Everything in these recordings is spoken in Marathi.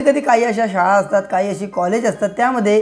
कधी काही अशा शाळा असतात काही अशी कॉलेज असतात त्यामध्ये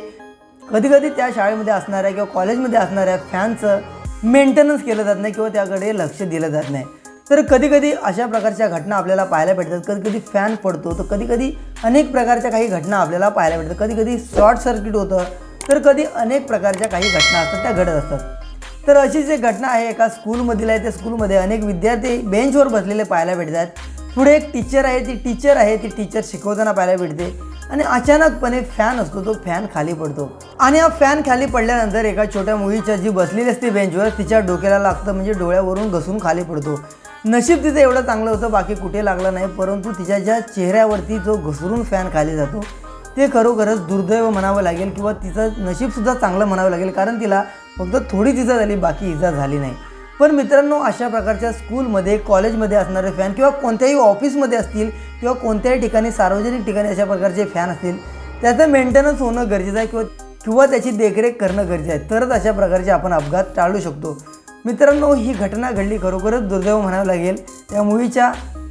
कधी कधी त्या शाळेमध्ये असणाऱ्या किंवा कॉलेजमध्ये असणाऱ्या फॅनचं मेंटेनन्स केलं जात नाही किंवा त्याकडे लक्ष दिलं जात नाही. तर कधी कधी अशा प्रकारच्या घटना आपल्याला पाहायला भेटतात. कधी कधी फॅन पडतो तर कधी कधी अनेक प्रकारच्या काही घटना आपल्याला पाहायला भेटतात. कधी कधी शॉर्ट सर्किट होतं तर कधी अनेक प्रकारच्या काही घटना असतात त्या घडत असतात. तर अशीच एक घटना आहे एका स्कूलमधील आहे त्या स्कूलमध्ये अनेक विद्यार्थी बेंचवर बसलेले पाहायला भेटतात. पुढे एक टीचर आहे ती टीचर आहे ती टीचर शिकवताना पाहायला भेटते. आणि अचानकपणे फॅन असतो तो फॅन खाली पडतो. आणि हा फॅन खाली पडल्यानंतर एका छोट्या मुलीच्या जी बसलेली असते बेंचवर तिच्या डोक्याला लागतं म्हणजे डोळ्यावरून घसरून खाली पडतो. नशीब तिचं एवढं चांगलं होतं बाकी कुठे लागलं नाही परंतु तिच्या ज्या चेहऱ्यावरती जो घसरून फॅन खाली जातो. ते खरोखरच दुर्दैव म्हणावं लागेल किंवा तिचं नशीबसुद्धा चांगलं म्हणावं लागेल कारण तिला फक्त थोडी इजा झाली बाकी इजा झाली नाही. पण मित्रांनो अशा प्रकारच्या स्कूलमध्ये कॉलेजमध्ये असणारे फॅन किंवा कोणत्याही ऑफिसमध्ये असतील किंवा कोणत्याही ठिकाणी सार्वजनिक ठिकाणी अशा प्रकारचे फॅन असतील त्याचं मेंटेनन्स होणं गरजेचं आहे किंवा किंवा त्याची देखरेख करणं गरजेचं आहे. तरच अशा प्रकारचे आपण अपघात टाळू शकतो. मित्रांनो ही घटना घडली खरोखरच दुर्दैव म्हणावं लागेल. त्या मूवीच्या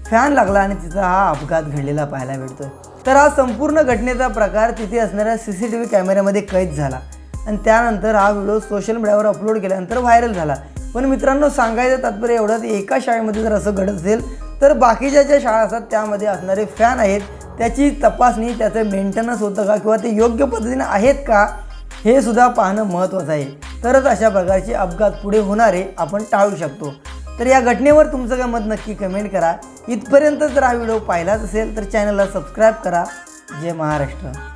फॅन लागला आणि तिचा हा अपघात घडलेला पाहायला मिळतो. तर हा संपूर्ण घटनेचा प्रकार तिथे असणाऱ्या सी सी टी व्ही कॅमेऱ्यामध्ये कैद झाला. आणि त्यानंतर हा व्हिडिओ सोशल मीडियावर अपलोड केल्यानंतर व्हायरल झाला. पण मित्रांनो सांगायचं तात्पर्य एवढंच एका शाळेमध्ये जर असं घडत असेल तर बाकीच्या ज्या शाळा असतात त्यामध्ये असणारे फॅन आहेत त्याची तपासणी त्याचं मेंटेनन्स होतं का किंवा ते योग्य पद्धतीने आहेत का हे सुद्धा पाहणं महत्त्वाचं आहे. तरच अशा प्रकारचे अपघात पुढे होणारे आपण टाळू शकतो. तर या घटनेवर तुमचं काय मत नक्की कमेंट करा. इथपर्यंत जर हा व्हिडिओ पाहिलाच असेल तर चॅनलला सबस्क्राईब करा. जय महाराष्ट्र.